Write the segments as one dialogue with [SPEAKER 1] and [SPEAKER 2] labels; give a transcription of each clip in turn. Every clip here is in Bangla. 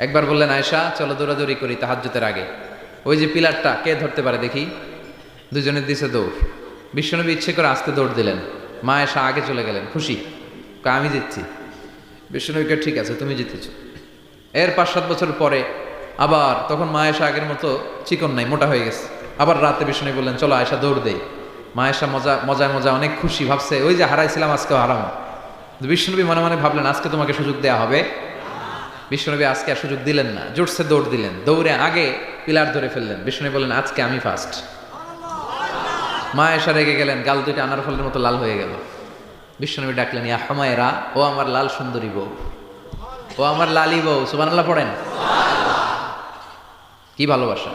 [SPEAKER 1] একবার বললেন আয়সা চলো দৌড়াদৌড়ি করি তাহাজ্জুতের আগে। ওই যে পিলারটা, কে ধরতে পারে দেখি? দুজনের দিছে দৌড়। বিশ্বনবী ইচ্ছে করে আসতে দৌড় দিলেন। মা আয়সা আগে চলে গেলেন, খুশি। আমি জিতছি। বিশ্বনবীকে ঠিক আছে, তুমি জিতেছ। এর পাঁচ সাত বছর পরে আবার, তখন মা আয়সা আগের মতো চিকন নাই, মোটা হয়ে গেছে। আবার রাতে বিষ্ণু বললেন, চলো আয়সা দৌড় দেই। মা আয়সা মজা, মজায় মজা অনেক খুশি, ভাবছে, ওই যে হারাইছিলাম আজকেও হারাম। বিষ্ণুনবী মনে মনে ভাবলেন, আজকে তোমাকে সুযোগ দেয়া হবে। বিষ্ণুনবী আজকে আর সুযোগ দিলেন না, জোরসে দৌড় দিলেন, দৌড়ে আগে পিলার ধরে ফেললেন। বিষ্ণুনবী বললেন, আজকে আমি ফার্স্ট মা এসা রেগে গেলেন, গাল দুইটা আনার ফলের মতো লাল হয়ে গেল। বিষ্ণুনবী ডাকলেন, ইয়া হামায়রা, ও আমার লাল সুন্দরী বউ। ও আমার লালি বউ, সুবহানাল্লাহ পড়েন। কি ভালোবাসা।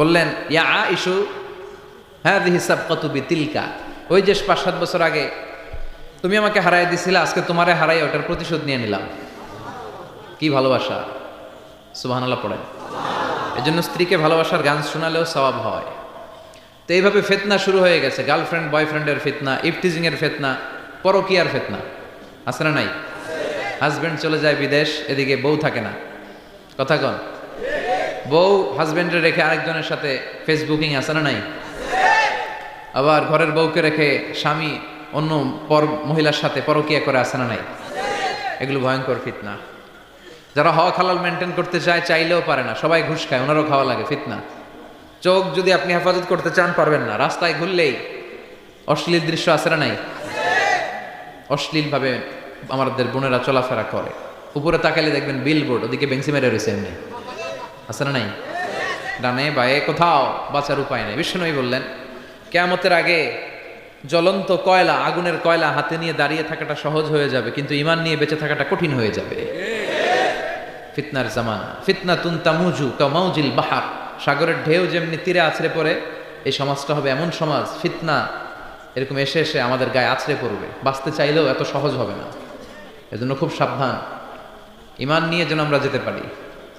[SPEAKER 1] বললেন, ইয়া আ ইসু হ্যাঁ দি হিসাব কত তিলকা ওই যে পাঁচ সাত বছর আগে তুমি আমাকে হারাই দিছিলে, আজকে তোমারে হারাই ওটার প্রতিশোধ নিয়ে নিলাম। কি ভালোবাসা? সুবহানাল্লাহ পড়েন। এই জন্য স্ত্রীকে ভালোবাসার গান শোনালেও স্বভাব হয়। তো এইভাবে ফেতনা শুরু হয়ে গেছে। গার্লফ্রেন্ড, বয়ফ্রেন্ডের ফেতনা ইফটিজিং এর ফেতনা, পরকিয়ার ফেতনা। আছে না নাই? হাজব্যান্ড চলে যায় বিদেশ, এদিকে বউ থাকে না। কথা কন। বউ হাজবেন্ডে রেখে আরেকজনের সাথে ফেসবুকিং আছে না নাই? আবার ঘরের বউকে রেখে স্বামী অন্য পর, মহিলার সাথে পরকিয়া করে আসে না নাই? এগুলো ভয়ঙ্কর ফিতনা। যারা হওয়া খালাল মেনটেন করতে চায়, চাইলেও পারে না। সবাই ঘুষ খায়, ওনারও খাওয়া লাগে, ফিতনা। চোখ যদি আপনি হেফাজত করতে চান, পারবেন না। রাস্তায় ঘুরলেই অশ্লীল দৃশ্য আছে না নাই? অশ্লীলভাবে আমাদের বোনেরা চলাফেরা করে। উপরে তাকালে দেখবেন বিলবোর্ড ওদিকে বেঞ্চি মেরে রয়েছে এমনি। আছে না নাই? ডানে বায়ে কোথাও বাঁচার উপায় নেই। বিষ্ণুই বললেন, কেয়ামতের আগে জ্বলন্ত কয়লা, আগুনের কয়লা হাতে নিয়ে দাঁড়িয়ে থাকাটা সহজ হয়ে যাবে, কিন্তু ইমান নিয়ে বেঁচে থাকাটা কঠিন হয়ে যাবে। ফিতনার জামানা। ফিতনা তুন তামুজু কামাউজিল বাহার। সাগরের ঢেউ যেমনি তীরে আছড়ে পড়ে, এই সমাজটা হবে এমন সমাজ, ফিতনা। এরকম এসে এসে আমাদের গায়ে আছড়ে পড়বে। বাঁচতে চাইলেও এত সহজ হবে না। এজন্য খুব সাবধান। ইমান নিয়ে যেন আমরা যেতে পারি।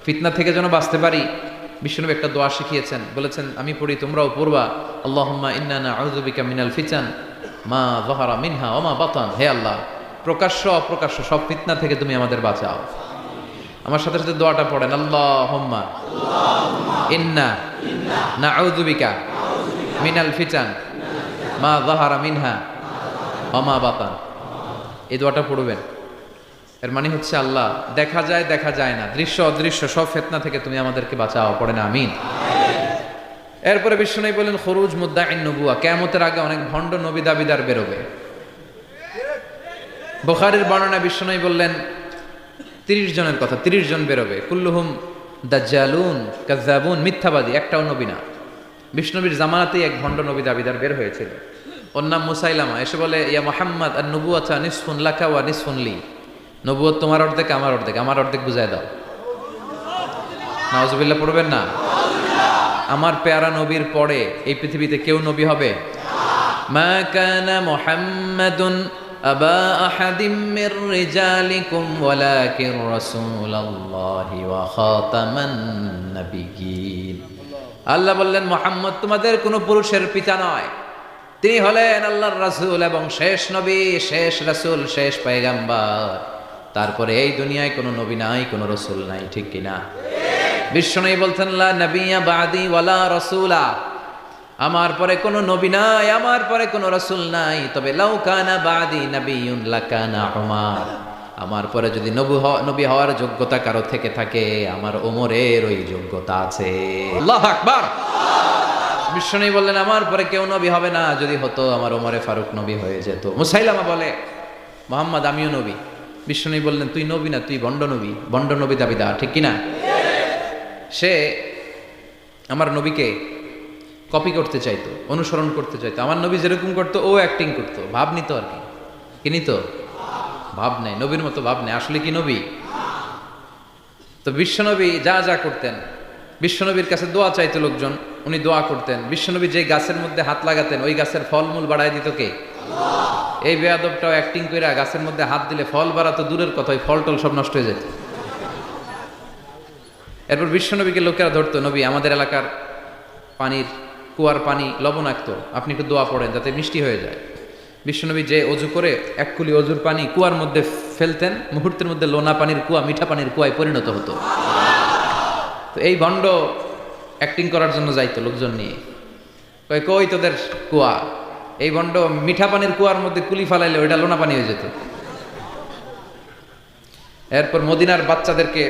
[SPEAKER 1] ফিতনা থেকে যেন বাঁচতে পারি। বিষ্ণুনবী একটা দোয়া শিখিয়েছেন। বলেছেন, আমি পড়ি, তোমরাও পড়বা। আল্লাহুম্মা ইন্নানা আউযুবিকা মিনাল ফিচান মা যাহারা মিনহা ওয়া মা বাতান। হে আল্লাহ, প্রকাশ্য, অপ্রকাশ্য সব ফিতনা থেকে তুমি আমাদের বাঁচাও। আমার সাথে সাথে দোয়াটা পড়েন, আল্লাহুম্মা, ইন্না নাউযুবিকা মিনাল ফিচান মা যাহারা মিনহা ওয়া মা বাতান। এই দোয়াটা পড়বেন। এর মানে হচ্ছে আল্লাহ, দেখা যায় দেখা যায় না। দৃশ্য অদৃশ্য, সব ফেতনা থেকে তুমি আমাদেরকে বাঁচাও। পড়ে না আমিন। এরপরে বিষ্ণু বলেন খরুজ মুদ্দা নবুয়া কেমতের আগে অনেক ভণ্ড নবী দাবিদার বেরোবে। বোখারের বর্ণনা বিষ্ণু বললেন তিরিশ জনের কথা, তিরিশ জন বেরোবে। কুল্লুহুম দাজ্জালুন কাজাবুন মিথ্যাবাদী, একটাও নবী না। বিষ্ণবীর জামানাতেই এক ভণ্ড নবী দাবিদার বের হয়েছিল। ওর নাম মুসাইলামা। এসে বলে, ইয়া মোহাম্মদ আর নবু নবুয়াচা নিসফুন লাকা ওয়া নিসফুন লি। নবুয়ত তোমার অর্ধেক, আমার অর্ধেক আমার অর্ধেক বুঝাই দাও। নওয়াজবিল্লাহ পড়বেন না? আমার পেয়ারা নবীর পরে এই পৃথিবীতে কেউ নবী হবে? মা কানা মুহাম্মাদুন আবা আহাদিম মির রিজালিকুম ওয়ালাকিন রাসূলুল্লাহি ওয়া খাতামান নাবিয়্যিন। আল্লাহ বললেন, মোহাম্মদ তোমাদের কোনো পুরুষের পিতা নয়। তিনি হলেন আল্লাহর রাসূল এবং শেষ নবী, শেষ রাসূল, শেষ পয়গাম্বার। তারপরে এই দুনিয়ায় কোনো নবী নাই, কোনো রসুল নাই, ঠিক কিনা? বিশ্বনবী বলতেন, লা নবিয়া বাদি ওয়ালা রসুলা। আমার পরে কোনো নবী নাই, আমার পরে কোনো রসুল নাই। তবে লাউ কানা বাদি নবিয়ুন লাকানা আমার পরে যদি নবু নবী হওয়ার যোগ্যতা কারও থেকে থাকে, আমার ওমরের ওই যোগ্যতা আছে। আল্লাহ বিশ্বনবী বললেন, আমার পরে কেউ নবী হবে না। যদি হতো আমার ওমরে ফারুক নবী হয়ে যেত। মুসাইলামা বলে, মোহাম্মদ আমিও নবী। বিশ্বনবী বললেন, তুই নবী না, তুই বন্ড নবী। বন্ড নবী দাবিদার, ঠিক কিনা? সে আমার নবীকে কপি করতে চাইতো, অনুসরণ করতে চাইতো। আমার নবী যেরকম করতো, ও অ্যাক্টিং করতো। ভাব নিত আর কি। কি নিত? ভাব নেই, নবীর মতো ভাব নেই। আসলে কি নবী? তো বিশ্বনবী যা যা করতেন, বিশ্বনবীর কাছে দোয়া চাইতো লোকজন, উনি দোয়া করতেন। বিশ্বনবী যে গাছের মধ্যে হাত লাগাতেন, ওই গাছের ফলমূল বাড়ায় দিত কে? এই বেয়াদবটাও অ্যাক্টিং করে গাছের মধ্যে হাত দিলে ফল বাড়াতো দূরের কথা, ওই ফল টল সব নষ্ট হয়ে যেত। এরপর বিশ্বনবীকে লোকেরা ধরতো, নবী, আমাদের এলাকার পানির কুয়ার পানি লবণাক্ত। আপনি একটু দোয়া পড়েন যাতে মিষ্টি হয়ে যায়। বিশ্বনবী যে অজু করে এক কুলি অজুর পানি কুয়ার মধ্যে ফেলতেন, মুহূর্তের মধ্যে লোনা পানির কুয়া, মিঠা পানির কুয়ায় পরিণত হতো। তো এই ভণ্ড অ্যাক্টিং করার জন্য যাইতো লোকজন নিয়ে। কই কই তোদের কুয়া? এই ভণ্ড মিঠা পানির কুয়ার মধ্যে কুলি ফালাইলে ওইটা লোনা পানি হয়ে যেত। এরপর মদিনার বাচ্চাদেরকে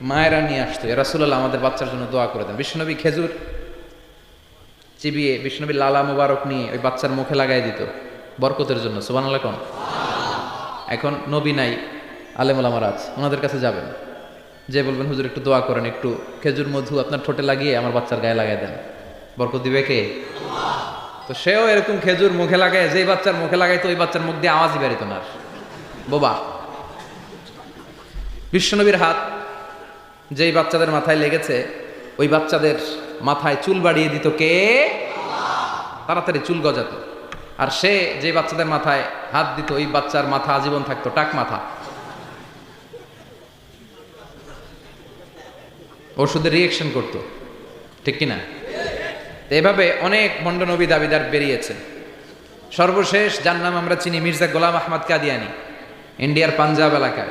[SPEAKER 1] মায়েরা নিয়ে আসতো। এরা সুলাল্লাহ আমাদের বাচ্চার জন্য দোয়া করে দেন। বিষ্ণনবী খেজুর চিবিয়ে বিষ্ণনবী লালা মুবারক নিয়ে ওই বাচ্চার মুখে লাগাই দিত। বরকতের জন্য সুবান কোন? এখন নবী নাই আলেমুলামার আছে, ওনাদের কাছে যাবেন। যে বলবেন, হুজুর, একটু দোয়া করেন, একটু খেজুর মধু আপনার ঠোঁটে লাগিয়ে আমার বাচ্চার গায়ে লাগাই দেন। বরকত দিবে কে? তো সেও এরকম খেজুর মুখে লাগায়, যেই বাচ্চার মুখে লাগাই তো ওই বাচ্চার মুখ দিয়ে আওয়াজই বেরিত না। বোবা। বিশ্বনবীর হাত যেই বাচ্চাদের মাথায় লেগেছে, ওই বাচ্চাদের মাথায় চুল বাড়িয়ে দিত কে? তাড়াতাড়ি চুল গজাতো। আর সে যে বাচ্চাদের মাথায় হাত দিত, ওই বাচ্চার মাথা আজীবন থাকতো, টাক মাথা। ওষুধের রিয়েকশন করতো। ঠিক কিনা? এভাবে অনেক ভণ্ড নবী দাবিদার বেরিয়েছে। সর্বশেষ, যার নাম আমরা চিনি, মির্জা গোলাম আহমদ কাদিয়ানি, ইন্ডিয়ার পাঞ্জাব এলাকায়।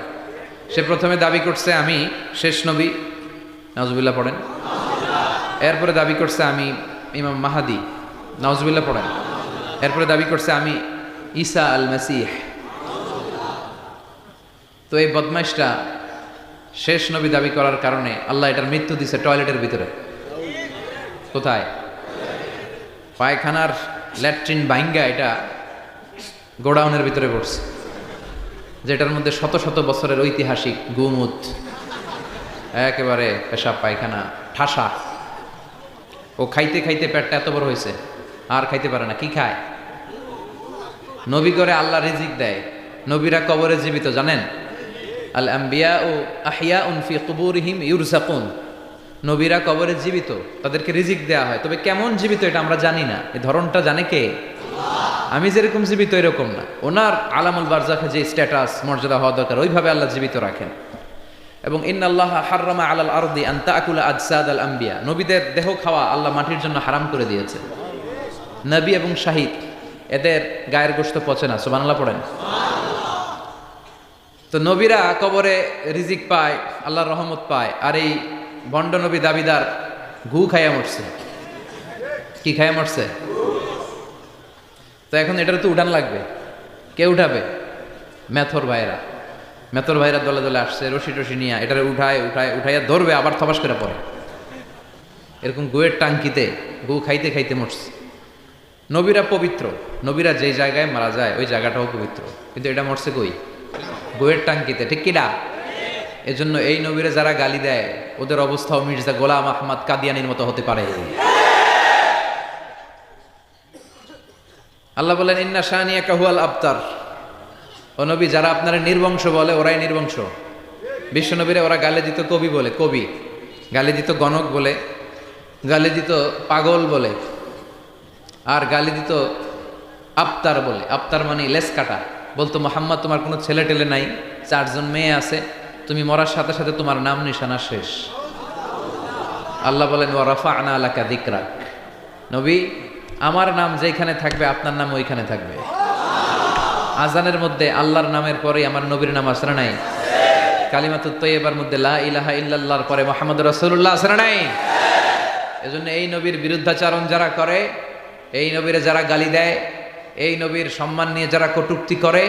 [SPEAKER 1] সে প্রথমে দাবি করছে, আমি শেষ নবী। নজবুল্লাহ পড়েন। এরপরে দাবি করছে আমি ইমাম মাহাদি নজবুল্লাহ পড়েন। এরপরে দাবি করছে আমি ঈসা আল মাসিহ তো এই বদমাইশটা শেষ নবী দাবি করার কারণে আল্লাহ এটার মৃত্যু দিছে টয়লেটের ভিতরে। কোথায়? পায়খানার ল্যাট্রিন বাইঙ্গা এটা গোডাউনের ভিতরে পড়ছে, যেটার মধ্যে শত শত বছরের ঐতিহাসিক গুমুত একেবারে পেশাব পায়খানা, ঠাসা। ও খাইতে খাইতে পেটটা এত বড় হয়েছে, আর খাইতে পারে না, কি খায়? নবী করে আল্লাহ রিজিক দেয়, নবীরা কবরে জীবিত, জানেন? আল আম্বিয়া ও আহিয়া উনফি কুবুরহিম ইউরসাকুন। নবীরা কবরে জীবিত, তাদেরকে রিজিক দেওয়া হয়। তবে কেমন জীবিত এটা আমরা জানি না। এই ধরনটা জানে কে? আমি যেরকম জীবিত, এরকম না। ওনার আলামুল বারজাখে যে স্ট্যাটাস মর্যাদা হওয়া দরকার, ওইভাবে আল্লাহ জীবিত রাখেন। এবং ইন্নাল্লাহ হাররামা আলাল আরদি আন্তা আকুলা আজসাদ আল আম্বিয়া নবীদের দেহ খাওয়া আল্লাহ মাটির জন্য হারাম করে দিয়েছে। নবী এবং শাহিদ, এদের গায়ের গোস্ত পচে না। সুবহানাল্লাহ পড়েন। তো নবীরা কবরে রিজিক পায়, আল্লাহর রহমত পায়, আর এই ভণ্ড নবী দাবিদার ঘু খাইয়া মরছে। কি খাইয়া মরছে? তো এখন এটার তো উঠান লাগবে। কে উঠাবে? মেথর ভাইরা মেথর ভাইরা দলে দলে আসছে, রশি টসি নিয়ে এটারে উঠায় উঠায়, উঠাইয়া ধরবে, আবার থবাস করে পড়ে এরকম গুয়ের টাঙ্কিতে গু খাইতে খাইতে মরছে। নবীরা পবিত্র, নবীরা যেই জায়গায় মারা যায়, ওই জায়গাটাও পবিত্র। কিন্তু এটা মরছে কই? গোয়ের টাঙ্কিতে, ঠিক কিনা এজন্য এই নবীরা যারা গালি দেয়, ওদের অবস্থাও মির্জা গোলাম আহমদ কাদিয়ানির মতো হতে পারে। আল্লাহ বলেন, ইন্না শাহানিয়া কাহুয়াল আবতার। ও নবী, যারা আপনারা নির্বংশ বলে, ওরাই নির্বংশ। বিশ্ব নবীরে ওরা গালি দিত কবি বলে, কবি। গালি দিত গণক বলে, গালি দিত পাগল বলে, আর গালি দিত আফতার বলে। আফতার মানে লেস কাটা। বলতো, মোহাম্মদ, তোমার কোনো ছেলে টেলে নাই, চারজন মেয়ে আছে, তুমি মরার সাথে সাথে তোমার নাম নিশানা শেষ। আল্লাহ বলেন ও রফা আনা আলাকা দিকরাক নবী, আমার নাম যেখানে থাকবে, আপনার নাম ওইখানে থাকবে। আজানের মধ্যে আল্লাহর নামের পরে আমার নবীর নাম আসরা নাই? কালিমাতুত তৈবার মধ্যে লা ইলাহা ইল্লাল্লাহর পরে মোহাম্মদ রসুল্লাহ আসরা নাই? এজন্য এই নবীর বিরুদ্ধাচারণ যারা করে, এই নবীরে যারা গালি দেয়, এই নবীর সম্মান নিয়ে যারা কটুক্তি করে,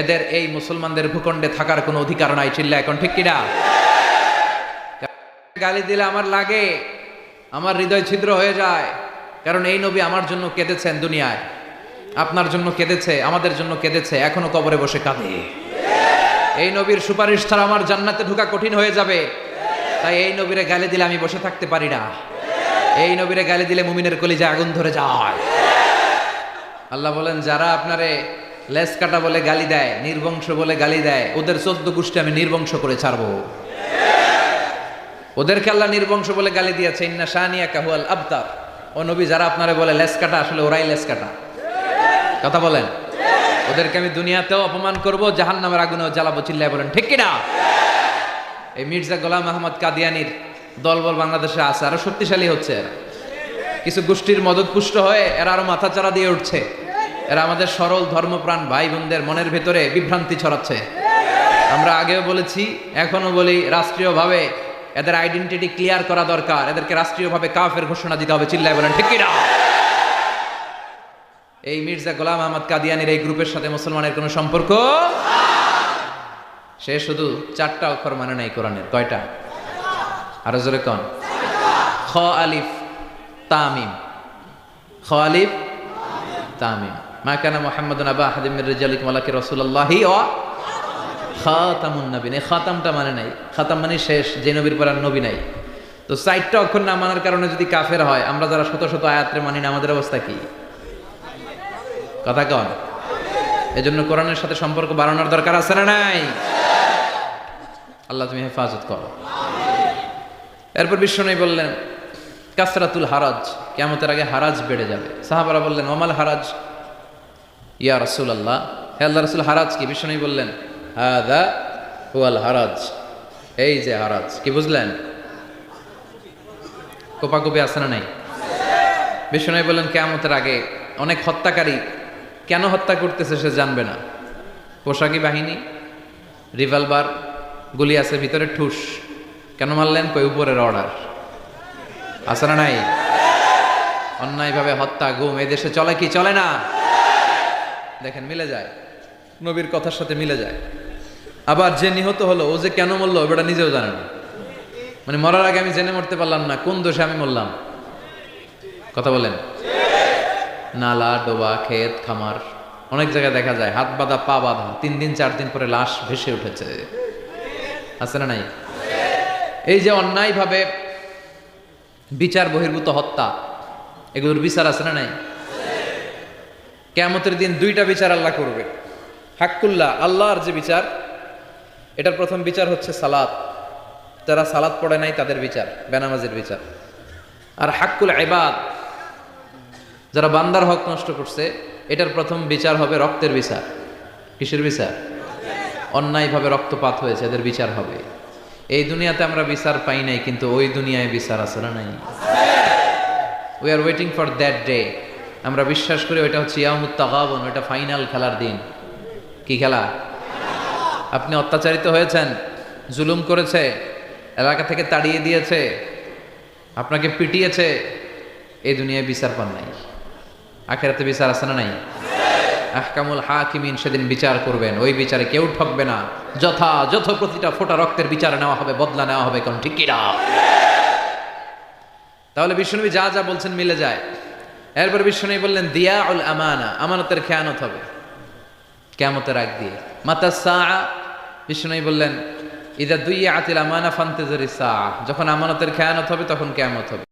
[SPEAKER 1] এদের এই মুসলমানদের ভূখণ্ডে থাকার কোনো অধিকার নাই চিল্লা এখন ঠিক কিনা? গালি দিলে আমার লাগে, আমার হৃদয় ছিদ্র হয়ে যায়, কারণ এই নবী আমার জন্য কেঁদেছেন দুনিয়ায়। আপনার জন্য কেঁদেছে, আমাদের জন্য কেঁদেছে, এখনও কবরে বসে কাঁদে। এই নবীর সুপারিশ ছাড়া আমার জান্নাতে ঢোকা কঠিন হয়ে যাবে। তাই এই নবীরে গালি দিলে আমি বসে থাকতে পারি না। এই নবীরে গালি দিলে মুমিনের কলিজা আগুন ধরে যায়। আল্লাহ বলেন, যারা আপনারে লেস কাটা বলে গালি দেয়, নির্বংশ বলে গালি দেয়, ওদের চোদ্দ গোষ্ঠী আমি নির্বংশ করে ছাড়বো। ওদেরকে আল্লাহ নির্বংশ বলে গালি দিয়েছে, ইন্না শাহানিয়া কাহুয়াল আবতার। ও নবী, যারা আপনারে বলে লেস কাটা, আসলে ওরাই লেস কাটা। কথা বলেন। ওদেরকে আমি দুনিয়াতেও অপমান করব জাহান নামের আগুনেও জ্বালাবো, চিল্লায় বলেন, ঠিক কিনা? এই মির্জা গোলাম আহমদ কাদিয়ানির দলবল বাংলাদেশে আছে, আরও শক্তিশালী হচ্ছে এরা। কিছু গোষ্ঠীর মদত পুষ্ট হয়ে এরা আরও মাথা চারা দিয়ে উঠছে। এরা আমাদের সরল ধর্মপ্রাণ ভাই বোনদের মনের ভেতরে বিভ্রান্তি ছড়াচ্ছে। আমরা আগেও বলেছি এখনও বলি, রাষ্ট্রীয়ভাবে এদের আইডেন্টিটি ক্লিয়ার করা দরকার। এদেরকে রাষ্ট্রীয়ভাবে কাফের ঘোষণা দিতে হবে, চিল্লায় বলেন, ঠিক কিনা? এই মির্জা গোলাম আহমদ কাদিয়ানির এই গ্রুপের সাথে মুসলমানের কোনো সম্পর্ক? সে শুধু চারটা অক্ষর মানে নাই কোরআনের। কয়টা? আরও জোরে কন। খ আলিফ তামিম খ আলিফ তামিম মা কানা মুহাম্মাদুন আবা আহাদিম মির রিজালিকুম আলাকি রাসূলুল্লাহি ওয়া খাতামুন নবীন এই খাতামটা মানে নাই। খাতাম মানে শেষ, যে নবীর পর নবী নাই। তো সাইটটা অক্ষর না মানার কারণে যদি কাফের হয়, আমরা যারা শত শত আয়াত্রে মানি না, আমাদের অবস্থা কি? কথা কন। এজন্য কোরআনের সাথে সম্পর্ক বাড়ানোর দরকার আছে না নাই? আল্লাহ তুমি হেফাজত করো। এরপর বিশ্বনবী বললেন, কাসরাতুল হারাজ কেমতের আগে হারাজ বেড়ে যাবে। সাহাবারা বললেন, ওমাল হারাজ? ইয়া রসুল আল্লাহ হে আল্লাহ রসুল, হারাজ কি? বিশ্বনবী বললেন, হাদা হুয়াল হারাজ। এই যে হারাজ। কি বুঝলেন? কোপাকুপি আছে না নাই? বিশ্বনবী বললেন কেমতের আগে অনেক হত্যাকারী কেন হত্যা করতেছে সে জানবে না। পোশাকি বাহিনী, রিভলভার, গুলি আছে, ভিতরে ঠুস। কেন মারলেন? কই, উপরের অর্ডার আছে না নাই? অন্যায়ভাবে হত্যা, গুম। এই দেশে চলে কি? চলে না। দেখেন, মিলে যায়। নবীর কথার সাথে মিলে যায়। আবার যে নিহত হলো, ও যে কেন মরলো ওটা নিজেও জানে না। মানে মরার আগে আমি জেনে মরতে পারলাম না, কোন দোষে আমি মরলাম। কথা বলেন। নালা, ডোবা, ক্ষেত, খামার। অনেক জায়গায় দেখা যায়, হাত বাঁধা, পা বাঁধা, তিন দিন, চার দিন পরে লাশ ভেসে উঠেছে। আছে না নাই? এই যে অন্যায়ভাবে বিচার বহির্ভূত হত্যা, এগুলোর বিচার আছে না নাই? কেমতের দিন দুইটা বিচার আল্লাহ করবে। হাক্কুল্লাহ, আল্লাহর যে বিচার, এটার প্রথম বিচার হচ্ছে সালাত। যারা সালাত পড়ে নাই তাদের বিচার, বেনামাজের বিচার। আর হাক্কুল এবাদ যারা বান্দার হক নষ্ট করছে, এটার প্রথম বিচার হবে রক্তের বিচার। কিসের বিচার? অন্যায়ভাবে রক্তপাত হয়েছে, এদের বিচার হবে। এই দুনিয়াতে আমরা বিচার পাই নাই, কিন্তু ওই দুনিয়ায় বিচার আছে না নাই? We are waiting for that day আমরা বিশ্বাস করি ওইটা হচ্ছে ইয়ামুত ওইটা ফাইনাল খেলার দিন। কি খেলা? আপনি অত্যাচারিত হয়েছেন, জুলুম করেছে, এলাকা থেকে তাড়িয়ে দিয়েছে, আপনাকে পিটিয়েছে, এই দুনিয়ায় বিচার পান নাই। আখেরাতে বিচার আছে না নাই? আহকামুল হাকিমিন সেদিন বিচার করবেন। ওই বিচারে কেউ ঠকবে না। যথা যথ প্রতিটা ফোটা রক্তের বিচার নেওয়া হবে, বদলা নেওয়া হবে কোন ঠিক কিনা? তাহলে বিষ্ণুনবী যা যা বলছেন মিলে যায়। এরপর বিষ্ণুনবী বললেন দিয়া উল আমানা আমানতের খেয়ানত হবে। কেমতের আগ দিয়ে। মাতা সা বিষ্ণুনবী বললেন, ইদা দুই আতিল আমানা ফান্তেজরি সা যখন আমানতের খেয়ানত হবে, তখন কেমত হবে।